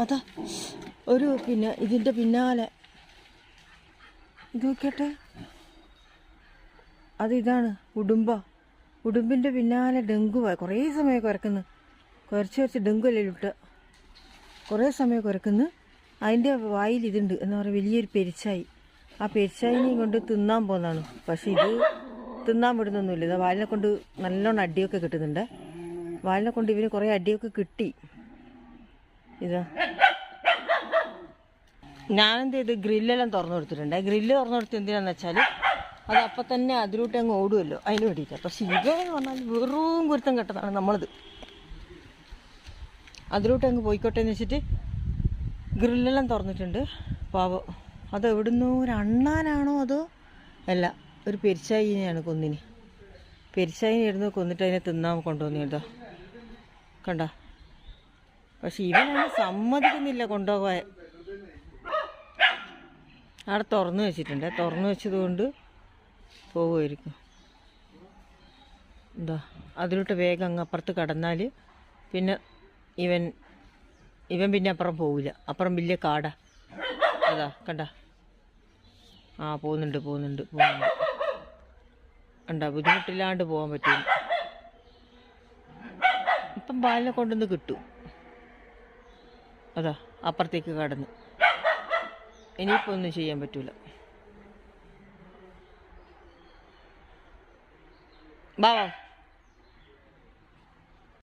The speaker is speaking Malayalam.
അതാ ഒരു പിന്നെ ഇതിന്റെ പിന്നാലെ. ഇത് നോക്കട്ടെ അത് ഇതാണ് ഉടുമ്പ. ഉടുമ്പിന്റെ പിന്നാലെ ഡെങ്കു കുറേ സമയം കുരക്കുന്നു. കുറച്ച് കുറച്ച് ഡെങ്കു അല്ലേ ഇട്ട്. കുറേ സമയം കുരക്കുന്നു. അതിന്റെ വായിൽ ഇതുണ്ട് എന്ന് പറയുക വലിയൊരു പെരിച്ചായി. ആ പെരിച്ചായിനെയും കൊണ്ട് തിന്നാൻ പോകുന്നതാണ് പക്ഷേ ഇത് തിന്നാൻ വിടുന്നൊന്നുമില്ല. വാലിനെ കൊണ്ട് നല്ലോണം അടിയൊക്കെ കിട്ടുന്നുണ്ട്. വാലിനെ കൊണ്ട് ഇവന് കുറേ അടിയൊക്കെ കിട്ടി. ഇതാ. ഞാനെന്ത് ചെയ്ത് ഗ്രില്ലെല്ലാം തുറന്നു കൊടുത്തിട്ടുണ്ട്. ഗ്രില്ല് തുറന്നു കൊടുത്ത് എന്തിനാന്ന് വെച്ചാൽ അത് അപ്പം തന്നെ അതിലോട്ട് അങ്ങ് ഓടുമല്ലോ അതിന് വേണ്ടിയിട്ട്. പക്ഷെ ഇതെന്ന് പറഞ്ഞാൽ വെറും കുരുത്തം കെട്ടതാണ് നമ്മളത്. അതിലോട്ട് അങ്ങ് പോയിക്കോട്ടെ എന്ന് വെച്ചിട്ട് ഗ്രില്ലെല്ലാം തുറന്നിട്ടുണ്ട്. പാവം. അത് എവിടുന്നോ ഒരു അണ്ണാനാണോ അതോ? അല്ല ഒരു പെരിച്ചായിനെയാണ് കൊന്നിന്. പെരിച്ചായിനെ ഇരുന്ന് കൊന്നിട്ട് അതിനെ തിന്നാൻ കൊണ്ടുവന്നു കേട്ടോ കണ്ട? പക്ഷെ ഇവനൊന്നും സമ്മതിക്കുന്നില്ല കൊണ്ടുപോകാൻ. അവിടെ തുറന്നു വെച്ചിട്ടുണ്ട്. തുറന്നു വെച്ചതുകൊണ്ട് പോവുമായിരിക്കും. എന്താ അതിലോട്ട് വേഗം അങ്ങ് അപ്പുറത്ത് കടന്നാൽ പിന്നെ ഇവൻ ഇവൻ പിന്നെ അപ്പുറം പോവില്ല. അപ്പുറം വലിയ കാടാ. അതാ കണ്ട? ആ പോകുന്നുണ്ട് പോകുന്നുണ്ട് പോകുന്നുണ്ട്. കണ്ട ബുദ്ധിമുട്ടില്ലാണ്ട് പോകാൻ പറ്റില്ല. ഇപ്പം ബാലിനെ കൊണ്ടുവന്ന് കിട്ടും. അതാ അപ്പുറത്തേക്ക് കടന്ന്. ഇനിയിപ്പോൾ ഒന്നും ചെയ്യാൻ പറ്റൂല. ബാ.